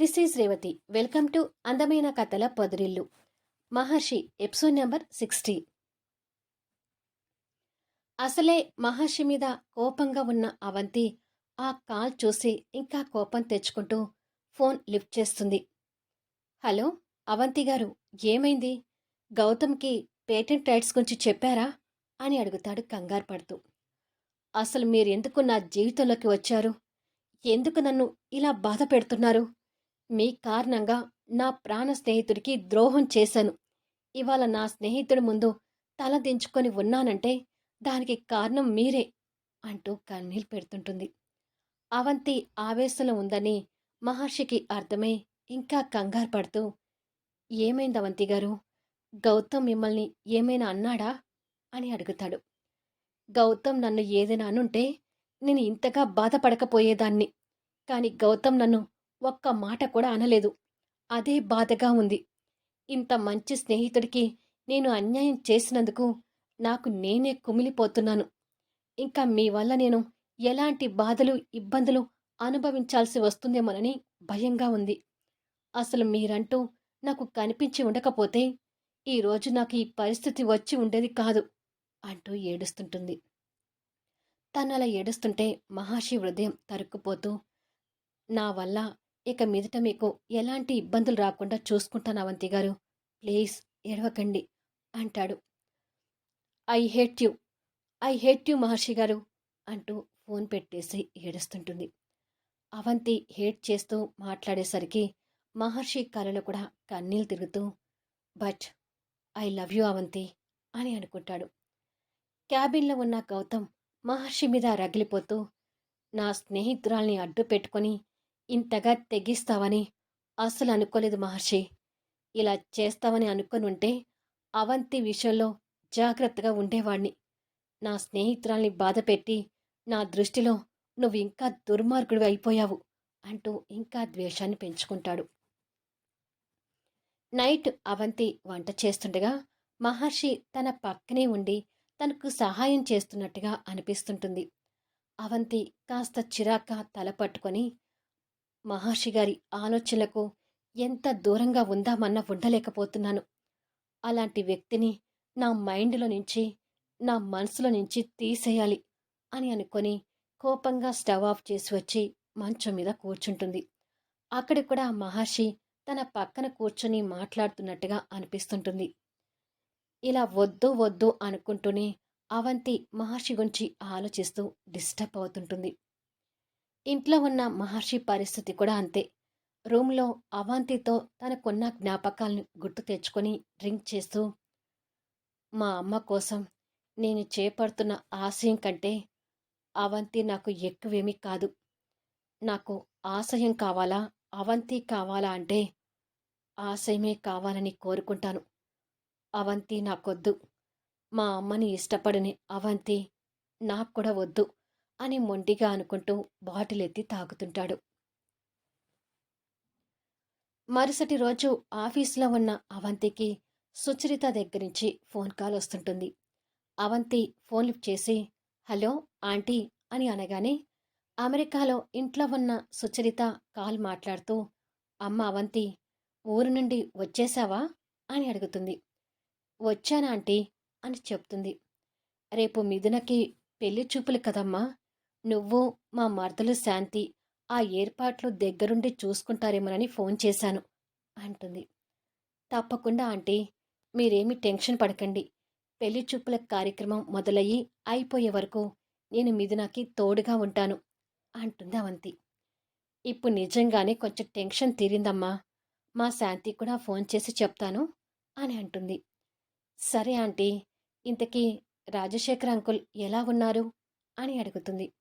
This is Revathi. Welcome to అందమైన కథల పొదిరిల్లు. Maharshi episode number sixty. అసలే మహర్షి మీద కోపంగా ఉన్న అవంతి ఆ కాల్ చూసి ఇంకా కోపం తెచ్చుకుంటూ ఫోన్ లిఫ్ట్ చేస్తుంది. హలో అవంతి గారు ఏమైంది? గౌతమ్కి పేటెంట్ రైట్స్ గురించి చెప్పారా? అని అడుగుతాడు కంగారు పడుతూ. అసలు మీరెందుకు నా జీవితంలోకి వచ్చారు? ఎందుకు నన్ను ఇలా బాధ పెడుతున్నారు? మీ కారణంగా నా ప్రాణ స్నేహితుడికి ద్రోహం చేశాను. ఇవాళ నా స్నేహితుడి ముందు తల దించుకొని ఉన్నానంటే దానికి కారణం మీరే అంటూ కన్నీళ్ళు పెడుతుంటుంది. అవంతి ఆవేశంలో ఉందని మహర్షికి అర్థమై ఇంకా కంగారు పడుతూ ఏమైంది అవంతి గారు? గౌతమ్ మిమ్మల్ని ఏమైనా అన్నాడా? అని అడుగుతాడు. గౌతమ్ నన్ను ఏదైనా అనుంటే నేను ఇంతగా బాధపడకపోయేదాన్ని. కానీ గౌతమ్ నన్ను ఒక్క మాట కూడా అనలేదు. అదే బాధగా ఉంది. ఇంత మంచి స్నేహితుడికి నేను అన్యాయం చేసినందుకు నాకు నేనే కుమిలిపోతున్నాను. ఇంకా మీ వల్ల నేను ఎలాంటి బాధలు ఇబ్బందులు అనుభవించాల్సి వస్తుందేమోనని భయంగా ఉంది. అసలు మీరంటూ నాకు కనిపించి ఉండకపోతే ఈరోజు నాకు ఈ పరిస్థితి వచ్చి ఉండేది కాదు అంటూ ఏడుస్తుంటుంది. తను అలా ఏడుస్తుంటే మహర్షి హృదయం తరుక్కుపోతూ నా వల్ల ఇక మీదట మీకు ఎలాంటి ఇబ్బందులు రాకుండా చూసుకుంటాను అవంతి గారు. ప్లీజ్ ఏడవకండి అంటాడు. I hate you I hate you Maharshi గారు అంటూ ఫోన్ పెట్టేసి ఏడుస్తుంటుంది. అవంతి హేట్ చేస్తూ మాట్లాడేసరికి మహర్షి కళలో కూడా కన్నీళ్ళు తిరుగుతూ but I love you Avanthi అని అనుకుంటాడు. క్యాబిన్లో ఉన్న గౌతమ్ మహర్షి మీద రగిలిపోతూ నా స్నేహితురాల్ని అడ్డు పెట్టుకొని ఇంతగా తెగిస్తావని అస్సలు అనుకోలేదు మహర్షి. ఇలా చేస్తావని అనుకొని ఉంటే అవంతి విషయంలో జాగ్రత్తగా ఉండేవాణ్ణి. నా స్నేహితురాల్ని బాధపెట్టి నా దృష్టిలో నువ్వు ఇంకా దుర్మార్గుడివి అయిపోయావు అంటూ ఇంకా ద్వేషాన్ని పెంచుకుంటాడు. నైట్ అవంతి వంట చేస్తుండగా మహర్షి తన పక్కనే ఉండి తనకు సహాయం చేస్తున్నట్టుగా అనిపిస్తుంటుంది. అవంతి కాస్త చిరాక తల పట్టుకొని మహర్షి గారి ఆలోచనలకు ఎంత దూరంగా ఉందామన్న ఉండలేకపోతున్నాను. అలాంటి వ్యక్తిని నా మైండ్లో నుంచి నా మనసులో నుంచి తీసేయాలి అని అనుకొని కోపంగా స్టవ్ ఆఫ్ చేసి వచ్చి మంచం మీద కూర్చుంటుంది. అక్కడ కూడా మహర్షి తన పక్కన కూర్చొని మాట్లాడుతున్నట్టుగా అనిపిస్తుంటుంది. ఇలా వద్దు వద్దు అనుకుంటూనే అవంతి మహర్షి గురించి ఆలోచిస్తూ డిస్టర్బ్ అవుతుంటుంది. ఇంట్లో ఉన్న మహర్షి పరిస్థితి కూడా అంతే. రూమ్లో అవంతితో తనకున్న జ్ఞాపకాలను గుర్తు తెచ్చుకొని డ్రింక్ చేస్తూ మా అమ్మ కోసం నేను చేపడుతున్న ఆశయం కంటే అవంతి నాకు ఎక్కువేమీ కాదు. నాకు ఆశయం కావాలా అవంతి కావాలా అంటే ఆశయమే కావాలని కోరుకుంటాను. అవంతి నాకొద్దు. మా అమ్మని ఇష్టపడని అవంతి నాకు కూడా వద్దు. అని మొండిగా అనుకుంటూ బాటిల్ ఎత్తి తాగుతుంటాడు. మరుసటి రోజు ఆఫీసులో ఉన్న అవంతికి సుచరిత దగ్గర నుంచి ఫోన్ కాల్ వస్తుంటుంది. అవంతి ఫోన్ లిఫ్ట్ చేసి హలో ఆంటీ అని అనగానే అమెరికాలో ఇంట్లో ఉన్న సుచరిత కాల్ మాట్లాడుతూ అమ్మ అవంతి ఊరు నుండి వచ్చేసావా? అని అడుగుతుంది. వచ్చానా ఆంటీ అని చెప్తుంది. రేపు మిథునకి పెళ్ళి చూపులు కదమ్మా నువ్వు మా మరదలు శాంతి ఆ ఏర్పాట్లు దగ్గరుండి చూసుకుంటారేమోనని ఫోన్ చేశాను అంటుంది. తప్పకుండా ఆంటీ మీరేమి టెన్షన్ పడకండి. పెళ్ళి చూపుల కార్యక్రమం మొదలయ్యి అయిపోయే వరకు నేను మిథునకి తోడుగా ఉంటాను అంటుంది అవంతి. ఇప్పుడు నిజంగానే కొంచెం టెన్షన్ తీరిందమ్మా మా శాంతి కూడా ఫోన్ చేసి చెప్తాను అని అంటుంది. సరే ఆంటీ ఇంతకీ రాజశేఖర్ అంకుల్ ఎలా ఉన్నారు? అని అడుగుతుంది.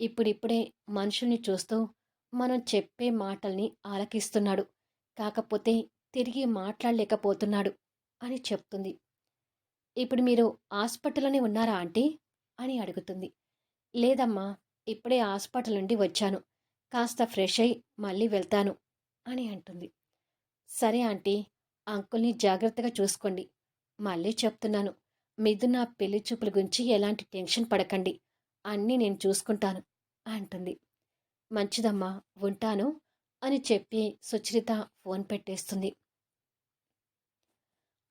ఇప్పుడిప్పుడే మనుషుల్ని చూస్తూ మనం చెప్పే మాటల్ని ఆలకిస్తున్నాడు. కాకపోతే తిరిగి మాట్లాడలేకపోతున్నాడు అని చెప్తుంది. ఇప్పుడు మీరు హాస్పిటల్లోనే ఉన్నారా ఆంటీ? అని అడుగుతుంది. లేదమ్మా ఇప్పుడే హాస్పిటల్ నుండి వచ్చాను. కాస్త ఫ్రెష్ అయి మళ్ళీ వెళ్తాను అని అంటుంది. సరే ఆంటీ అంకుల్ని జాగ్రత్తగా చూసుకోండి. మళ్ళీ చెప్తున్నాను. మిథున పెళ్ళి చూపుల గురించి ఎలాంటి టెన్షన్ పడకండి. అన్నీ నేను చూసుకుంటాను అంటుంది. మంచిదమ్మా ఉంటాను అని చెప్పి సుచరిత ఫోన్ పెట్టేస్తుంది.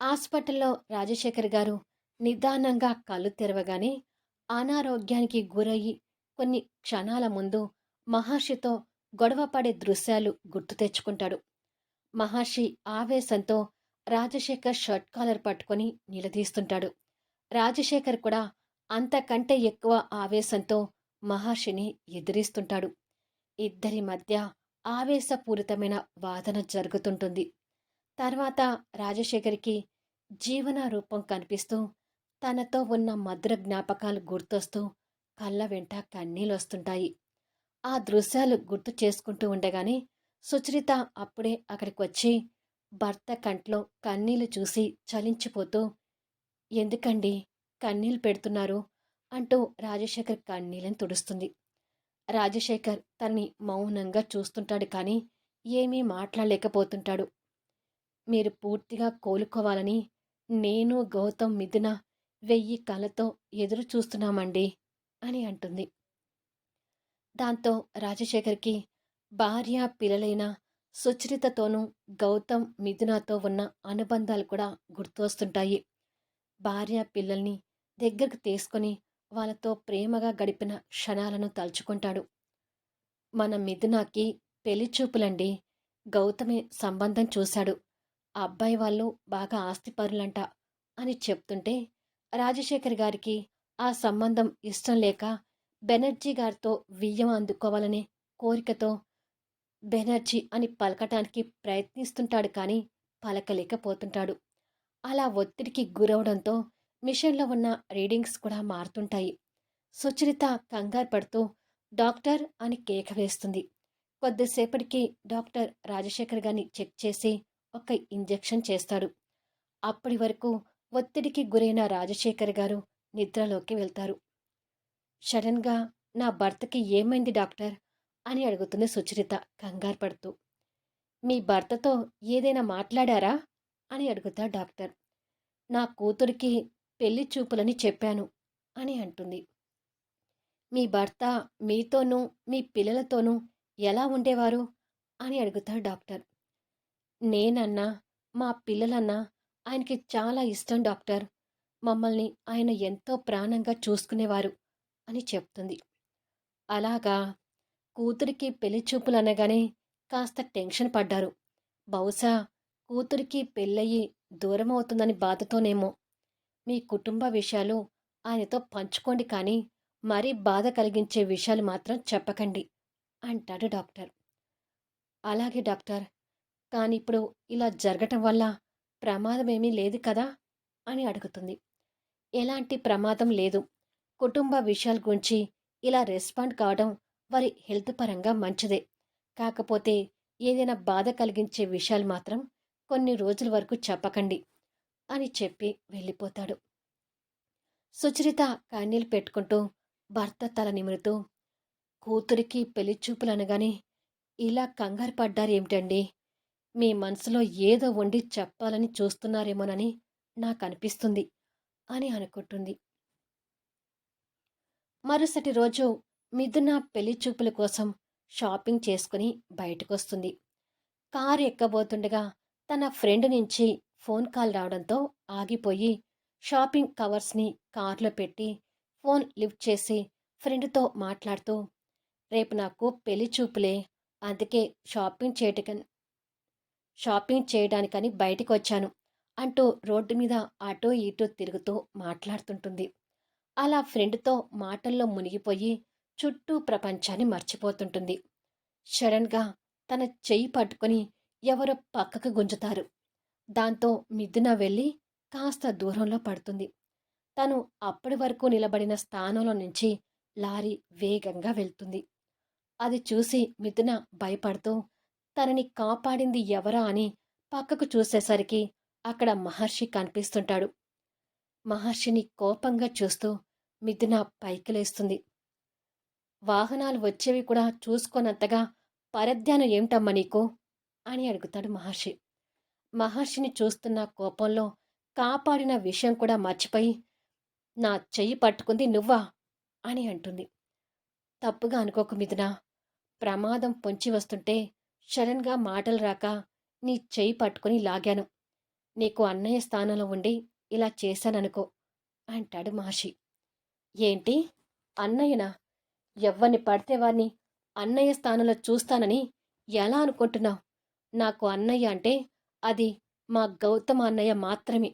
హాస్పిటల్లో రాజశేఖర్ గారు నిదానంగా కళ్ళు తెరవగానే అనారోగ్యానికి గురయ్యి కొన్ని క్షణాల ముందు మహర్షితో గొడవపడే దృశ్యాలు గుర్తు తెచ్చుకుంటాడు. మహర్షి ఆవేశంతో రాజశేఖర్ షర్ట్ కాలర్ పట్టుకొని నిలదీస్తుంటాడు. రాజశేఖర్ కూడా అంతకంటే ఎక్కువ ఆవేశంతో మహర్షిని ఎదిరిస్తుంటాడు. ఇద్దరి మధ్య ఆవేశపూరితమైన వాదన జరుగుతుంటుంది. తర్వాత రాజశేఖర్కి జీవన రూపం కనిపిస్తూ తనతో ఉన్న మధుర జ్ఞాపకాలు గుర్తొస్తూ కళ్ళ వెంట కన్నీళ్ళొస్తుంటాయి. ఆ దృశ్యాలు గుర్తు చేసుకుంటూ ఉండగానే సుచరిత అప్పుడే అక్కడికి వచ్చి భర్త కంట్లో కన్నీళ్ళు చూసి చలించిపోతూ ఎందుకండి? కన్నీళ్ళు పెడుతున్నారు అంటూ రాజశేఖర్ కన్నీళ్ళని తుడుస్తుంది. రాజశేఖర్ తన్ని మౌనంగా చూస్తుంటాడు కానీ ఏమీ మాట్లాడలేకపోతుంటాడు. మీరు పూర్తిగా కోలుకోవాలని నేను గౌతమ్ మిథున వెయ్యి కళ్ళతో ఎదురు చూస్తున్నామండి అని అంటుంది. దాంతో రాజశేఖర్కి భార్య పిల్లలైన సుచరితతోనూ గౌతమ్ మిథునతో ఉన్న అనుబంధాలు కూడా గుర్తు వస్తుంటాయి భార్య పిల్లల్ని దగ్గరకు తీసుకొని వాళ్ళతో ప్రేమగా గడిపిన క్షణాలను తలుచుకుంటాడు. మన మిథునాకి పెళ్ళి చూపులండి గౌతమి సంబంధం చూశాడు. ఆ అబ్బాయి వాళ్ళు బాగా ఆస్తిపరులంట అని చెప్తుంటే రాజశేఖర్ గారికి ఆ సంబంధం ఇష్టం లేక బెనర్జీ గారితో వియ్యం అందుకోవాలనే కోరికతో బెనర్జీ అని పలకటానికి ప్రయత్నిస్తుంటాడు కానీ పలకలేకపోతుంటాడు. అలా ఒత్తిడికి గురవడంతో మిషన్లో ఉన్న రీడింగ్స్ కూడా మారుతుంటాయి. సుచరిత కంగారు పడుతూ డాక్టర్ అని కేక వేస్తుంది. కొద్దిసేపటికి డాక్టర్ రాజశేఖర్ గారిని చెక్ చేసి ఒక ఇంజెక్షన్ చేస్తాడు. అప్పటి వరకు ఒత్తిడికి గురైన రాజశేఖర్ గారు నిద్రలోకి వెళ్తారు. సడన్గా నా భర్తకి ఏమైంది డాక్టర్? అని అడుగుతుంది సుచరిత కంగారు పడుతూ. మీ భర్తతో ఏదైనా మాట్లాడారా? అని అడుగుతా డాక్టర్. నా కూతురికి పెళ్ళి చూపులని చెప్పాను అని అంటుంది. మీ భర్త మీతోనూ మీ పిల్లలతోనూ ఎలా ఉండేవారు? అని అడుగుతాడు డాక్టర్. నేనన్నా మా పిల్లలన్నా ఆయనకి చాలా ఇష్టం డాక్టర్. మమ్మల్ని ఆయన ఎంతో ప్రాణంగా చూసుకునేవారు అని చెప్తుంది. అలాగా కూతురికి పెళ్ళి చూపులు అనగానే కాస్త టెన్షన్ పడ్డారు. బహుశా కూతురికి పెళ్ళయి దూరం అవుతుందని బాధతోనేమో మీ కుటుంబ విషయాలు ఆయనతో పంచుకోండి కానీ మరీ బాధ కలిగించే విషయాలు మాత్రం చెప్పకండి అంటాడు డాక్టర్. అలాగే డాక్టర్ కానీ ఇప్పుడు ఇలా జరగటం వల్ల ప్రమాదమేమీ లేదు కదా? అని అడుగుతుంది. ఎలాంటి ప్రమాదం లేదు. కుటుంబ విషయాల గురించి ఇలా రెస్పాండ్ కావడం వారి హెల్త్ పరంగా మంచిదే. కాకపోతే ఏదైనా బాధ కలిగించే విషయాలు మాత్రం కొన్ని రోజుల వరకు చెప్పకండి. అని చెప్పి వెళ్ళిపోతాడు. సుచరిత కన్నీళ్ళు పెట్టుకుంటూ భర్త తల నిమురుతూ కూతురికి పెళ్ళి చూపులు అనగానే ఇలా కంగారు పడ్డారేమిటండి మీ మనసులో ఏదో వండి చెప్పాలని చూస్తున్నారేమోనని నాకు అనిపిస్తుంది అని అనుకుంటుంది. మరుసటి రోజు మిథున పెళ్ళి చూపుల కోసం షాపింగ్ చేసుకుని బయటకొస్తుంది. కారు ఎక్కబోతుండగా తన ఫ్రెండ్ నుంచి ఫోన్ కాల్ రావడంతో ఆగిపోయి షాపింగ్ కవర్స్ని కార్లో పెట్టి ఫోన్ లిఫ్ట్ చేసి ఫ్రెండ్తో మాట్లాడుతూ రేపు నాకు పెళ్ళి చూపులే అందుకే షాపింగ్ చేయటకని షాపింగ్ చేయడానికని బయటికి వచ్చాను అంటూ రోడ్డు మీద అటో ఇటో తిరుగుతూ మాట్లాడుతుంటుంది. అలా ఫ్రెండ్తో మాటల్లో మునిగిపోయి చుట్టూ ప్రపంచాన్ని మర్చిపోతుంటుంది. సడన్గా తన చెయ్యి పట్టుకొని ఎవరో పక్కకు గుంజుతారు. దాంతో మిథున వెళ్ళి కాస్త దూరంలో పడుతుంది. తను అప్పటి వరకు నిలబడిన స్థానంలో నుంచి లారీ వేగంగా వెళ్తుంది. అది చూసి మిథున భయపడుతూ తనని కాపాడింది ఎవరా? అని పక్కకు చూసేసరికి అక్కడ మహర్షి కనిపిస్తుంటాడు. మహర్షిని కోపంగా చూస్తూ మిథున పైకి లేస్తుంది. వాహనాలు వచ్చేవి కూడా చూసుకోనంతగా పరధ్యానం ఏమిటమ్మా నీకు? అని అడుగుతాడు మహర్షి. మహర్షిని చూస్తున్న కోపంలో కాపాడిన విషయం కూడా మర్చిపోయి నా చెయ్యి పట్టుకుంది నువ్వా? అని అంటుంది. తప్పుగా అనుకోకు మిథున. ప్రమాదం పొంచి వస్తుంటే సడన్గా మాటలు రాక నీ చెయ్యి పట్టుకుని లాగాను. నీకు అన్నయ్య స్థానంలో ఉండి ఇలా చేశాననుకో అంటాడు మహర్షి. ఏంటి? అన్నయ్యనా? ఎవ్వరిని పడితే వారిని అన్నయ్య స్థానంలో చూస్తానని ఎలా అనుకుంటున్నావు? నాకు అన్నయ్య అంటే అది మా గౌతమ అన్నయ్య మాత్రమే.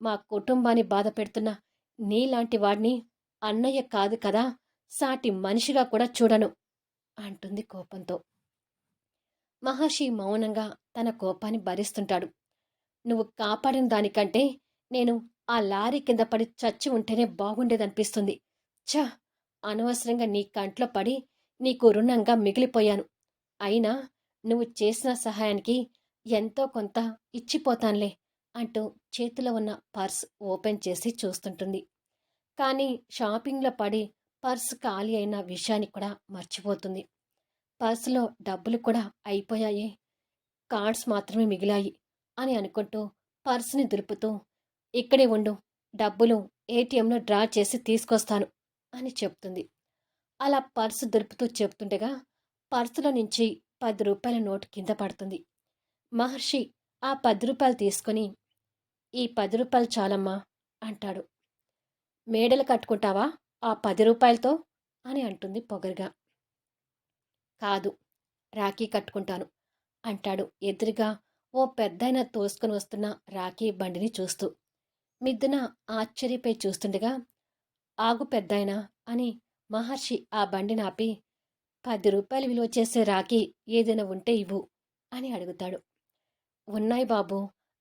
మా కుటుంబాన్ని బాధ పెడుతున్న నీలాంటి వాడిని అన్నయ్య కాదు కదా సాటి మనిషిగా కూడా చూడను అంటుంది కోపంతో. మహర్షి మౌనంగా తన కోపాన్ని భరిస్తుంటాడు. నువ్వు కాపాడిన దానికంటే నేను ఆ లారీ కింద పడి చచ్చి ఉంటేనే బాగుండేదనిపిస్తుంది. ఛ! అనవసరంగా నీ కంట్లో పడి నీకు రుణంగా మిగిలిపోయాను. అయినా నువ్వు చేసిన సహాయానికి ఎంతో కొంత ఇచ్చిపోతాన్లే అంటూ చేతిలో ఉన్న పర్స్ ఓపెన్ చేసి చూస్తుంటుంది. కానీ షాపింగ్లో పడి పర్స్ ఖాళీ అయిన విషయాన్ని కూడా మర్చిపోతుంది. పర్సులో డబ్బులు కూడా అయిపోయాయి. కార్డ్స్ మాత్రమే మిగిలాయి అని అనుకుంటూ పర్సుని దులుపుతూ ఇక్కడే ఉండు డబ్బులు ఏటీఎంలో డ్రా చేసి తీసుకొస్తాను అని చెప్తుంది. అలా పర్సు దులుపుతూ చెప్తుండగా పర్సులో నుంచి పది రూపాయల నోటు కింద పడుతుంది. మహర్షి ఆ పది రూపాయలు తీసుకొని ఈ పది రూపాయలు చాలమ్మా అంటాడు. మేడలు కట్టుకుంటావా ఆ పది రూపాయలతో? అని అంటుంది పొగరుగా. కాదు రాఖీ కట్టుకుంటాను అంటాడు ఎదురుగా ఓ పెద్దయిన తోసుకొని వస్తున్న రాఖీ బండిని చూస్తూ. మిద్దున ఆశ్చర్యపై చూస్తుండగా ఆగు పెద్దాయనా అని మహర్షి ఆ బండిని ఆపి పది రూపాయలు విలువ చేసే రాఖీ ఏదైనా ఉంటే ఇవ్వు అని అడుగుతాడు. ఉన్నాయి బాబు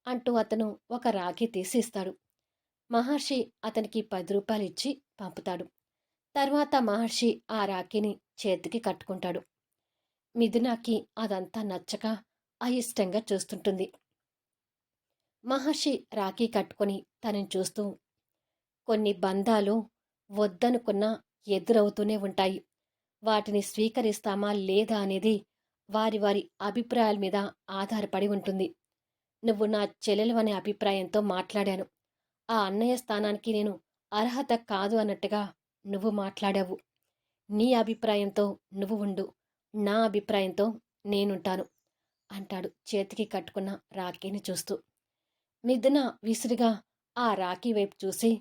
అంటూ అతను ఒక రాఖీ తీసి ఇస్తాడు మహర్షి అతనికి పది రూపాయలు ఇచ్చి పంపుతాడు. తర్వాత మహర్షి ఆ రాఖీని చేతికి కట్టుకుంటాడు. మిథునాకి అదంతా నచ్చక అయిష్టంగా చూస్తుంటుంది. మహర్షి రాఖీ కట్టుకొని తనని చూస్తూ కొన్ని బంధాలు వద్దనుకున్నా ఎదురవుతూనే ఉంటాయి. వాటిని స్వీకరిస్తామా లేదా అనేది వారి వారి అభిప్రాయాల మీద ఆధారపడి ఉంటుంది. నువ్వు నా చెల్లెలు అనే అభిప్రాయంతో మాట్లాడాను. ఆ అన్నయ్య స్థానానికి నేను అర్హత కాదు అన్నట్టుగా నువ్వు మాట్లాడావు. నీ అభిప్రాయంతో నువ్వు ఉండు. నా అభిప్రాయంతో నేనుంటాను అంటాడు చేతికి కట్టుకున్న రాఖీని చూస్తూ. మిథున విసురుగా ఆ రాఖీ వైపు చూసి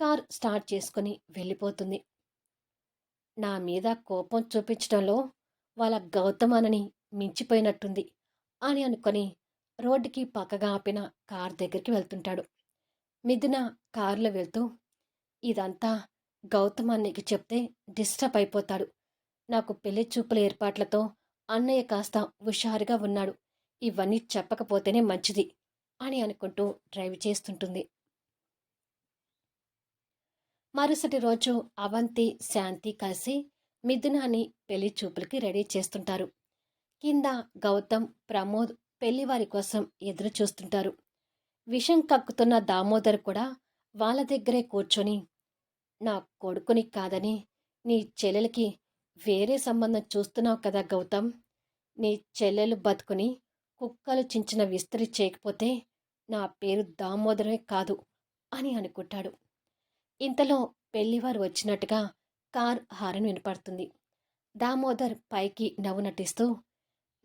కార్ స్టార్ట్ చేసుకుని వెళ్ళిపోతుంది. నా మీద కోపం చూపించడంలో వాళ్ళ గౌతమానని మించిపోయినట్టుంది అని అనుకొని రోడ్డుకి పక్కగా ఆపిన కార్ దగ్గరికి వెళ్తుంటాడు. మిథున కారులో వెళ్తూ ఇదంతా గౌతమానికి చెప్తే డిస్టర్బ్ అయిపోతాడు. నాకు పెళ్ళి చూపుల ఏర్పాట్లతో అన్నయ్య కాస్త హుషారుగా ఉన్నాడు. ఇవన్నీ చెప్పకపోతేనే మంచిది అని అనుకుంటూ డ్రైవ్ చేస్తుంటుంది. మరుసటి రోజు అవంతి శాంతి కలిసి మిథునాన్ని పెళ్ళి చూపులకి రెడీ చేస్తుంటారు. కింద గౌతమ్ ప్రమోద్ పెళ్ళివారి కోసం ఎదురు చూస్తుంటారు. విషం కక్కుతున్న దామోదర్ కూడా వాళ్ళ దగ్గరే కూర్చొని నా కొడుకుని కాదని నీ చెల్లెలకి వేరే సంబంధం చూస్తున్నావు కదా గౌతమ్. నీ చెల్లెలు బతుకుని కుక్కలు చించిన విస్తరి చేయకపోతే నా పేరు దామోదరమే కాదు అని అనుకుంటాడు. ఇంతలో పెళ్ళివారు వచ్చినట్టుగా కార్ హారన్ వినపడుతుంది. దామోదర్ పైకి నవ్వు నటిస్తూ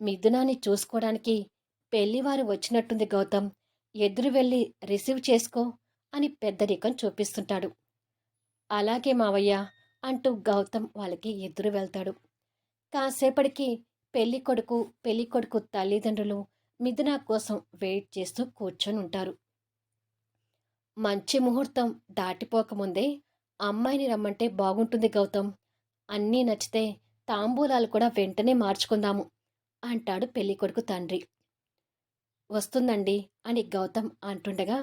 మిథునాన్ని చూసుకోవడానికి పెళ్ళివారు వచ్చినట్టుంది గౌతమ్. ఎదురు వెళ్ళి రిసీవ్ చేసుకో అని పెద్దరికం చూపిస్తుంటాడు. అలాగే మావయ్య అంటూ గౌతమ్ వాళ్ళకి ఎదురు వెళ్తాడు. కాసేపటికి పెళ్ళి కొడుకు పెళ్ళి కొడుకు తల్లిదండ్రులు మిథున కోసం వెయిట్ చేస్తూ కూర్చొని ఉంటారు మంచి ముహూర్తం దాటిపోకముందే అమ్మాయిని రమ్మంటే బాగుంటుంది గౌతమ్. అన్నీ నచ్చితే తాంబూలాలు కూడా వెంటనే మార్చుకుందాము అంటాడు పెళ్ళికొడుకు తండ్రి. వస్తుందండి అని గౌతమ్ అంటుండగా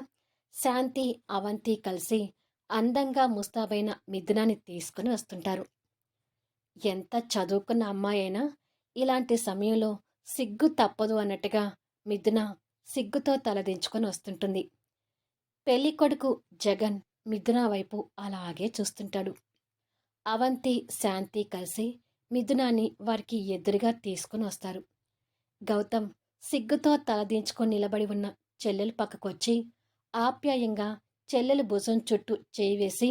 శాంతి అవంతి కలిసి అందంగా ముస్తాబైన మిథునాన్ని తీసుకుని వస్తుంటారు. ఎంత చదువుకున్న అమ్మాయి అయినా ఇలాంటి సమయంలో సిగ్గు తప్పదు అన్నట్టుగా మిథున సిగ్గుతో తలదించుకొని వస్తుంటుంది. పెళ్ళికొడుకు జగన్ మిథున వైపు అలాగే చూస్తుంటాడు. అవంతి శాంతి కలిసి మిథునాన్ని వారికి ఎదురుగా తీసుకుని వస్తారు. గౌతమ్ సిగ్గుతో తలదించుకొని నిలబడి ఉన్న చెల్లెలు పక్కకొచ్చి ఆప్యాయంగా చెల్లెలు భుజం చుట్టూ చేయి వేసి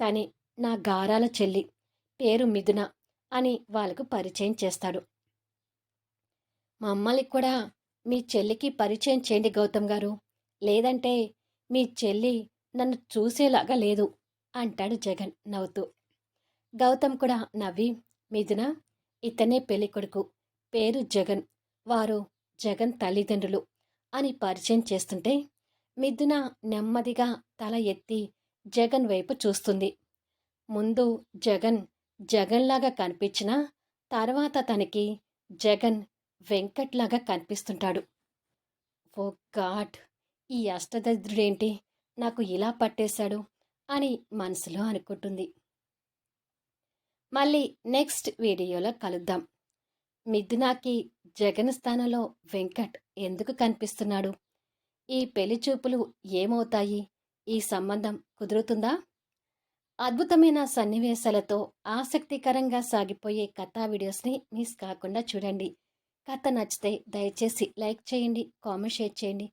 తనే నా గారాల చెల్లి పేరు మిథున అని వాళ్ళకు పరిచయం చేస్తాడు. మమ్మల్ని కూడా మీ చెల్లికి పరిచయం చేయండి గౌతమ్ గారు. లేదంటే మీ చెల్లి నన్ను చూసేలాగా లేదు అంటాడు జగన్ నవ్వుతూ. గౌతమ్ కూడా నవ్వి మిథున ఇతనే పెళ్ళి కొడుకు పేరు జగన్. వారు జగన్ తల్లిదండ్రులు అని పరిచయం చేస్తుంటే మిథున నెమ్మదిగా తల ఎత్తి జగన్ వైపు చూస్తుంది. ముందు జగన్ జగన్లాగా కనిపించినా తర్వాత తనకి జగన్ వెంకట్లాగా కనిపిస్తుంటాడు. ఓ గాడ్! ఈ అష్టదరిద్రుడేంటి? నాకు ఇలా పట్టేశాడు అని మనసులో అనుకుంటుంది. మళ్ళీ నెక్స్ట్ వీడియోలో కలుద్దాం. మిథునాకి జగన్ స్థానంలో వెంకట్ ఎందుకు కనిపిస్తున్నాడు? ఈ పెళ్ళి చూపులు ఏమవుతాయి? ఈ సంబంధం కుదురుతుందా? అద్భుతమైన సన్నివేశాలతో ఆసక్తికరంగా సాగిపోయే కథా వీడియోస్ని మిస్ కాకుండా చూడండి. కథ నచ్చితే దయచేసి లైక్ చేయండి కామెంట్ షేర్ చేయండి.